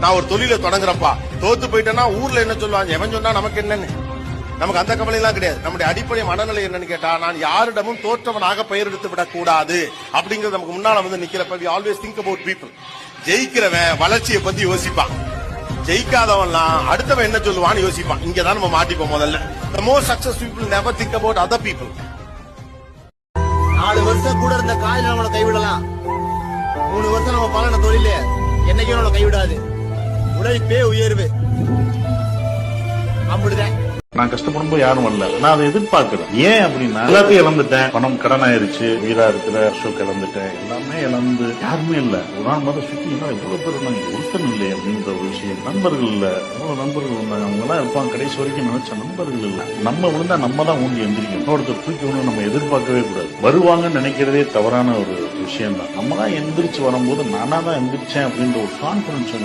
நான் ஒரு தொழில தொடங்குறப்பா தோத்து போயிட்டேன்னா ஊர்ல என்ன சொல்லுவாங்க? எவன் சொன்னா நமக்கு என்னன்னு? நமக்கு அந்த கவலை எல்லாம் கிடையாது. நம்முடைய அடிப்படை மனநிலை என்னன்னு கேட்டா நான் யாரிடமும் தோற்றவனாக பெயர் எடுத்து விடக் கூடாது அப்படிங்கிறது நமக்கு முன்னால வந்து நிக்கிறப்ப we always think about people ஜெயிக்கிறவன் வளர்ச்சியை பத்தி யோசிப்பான். ஜெயிக்காதவன்லாம் அடுத்தவன் என்ன சொல்லுவான்னு யோசிப்பான். இங்க தான் நம்ம மாட்டிப்போம் முதல்ல. The most success people never think about other people. நாலு வருஷம் கூட இருந்த காதல நம்மளை கைவிடலாம். மூணு வருஷம் நம்ம பழன தொழில என்னைக்கும் நம்மளை கைவிடாது. உழைப்பே உயர்வு. அப்படிதான். நான் கஷ்டப்படும்போது யாரும் வரல. நான் அதை எதிர்பார்க்கிறேன் ஏன் அப்படின்னா எல்லாத்தையும் இழந்துட்டேன். பணம் கடன் ஆயிருச்சு வீரா இருக்கிற அசோக் இழந்துட்டேன். எல்லாமே இழந்து யாருமே இல்ல. ஒரு நாள் மட்டும் சுத்தி என்ன இவ்வளவு பேர் நாங்க ஒருத்தன் இல்லை அப்படின்ற ஒரு விஷயம். நண்பர்கள் இல்ல. எவ்வளவு நண்பர்கள் இருந்தாங்க. அவங்க எல்லாம் இருப்பாங்க. கடைசி வரைக்கும் நினைச்ச நண்பர்கள் இல்ல. நம்ம விழுந்தா நம்ம தான் ஊண்டி எந்திரிக்கணும். இன்னொருத்தர் தூக்கி விடணும் நம்ம எதிர்பார்க்கவே கூடாது. வருவாங்கன்னு நினைக்கிறதே தவறான ஒரு விஷயம் தான் நம்ம தான் எந்திரிச்சு வரும்போது நானா தான் எந்திரிச்சேன் அப்படின்ற ஒரு கான்பிடன்ஸ்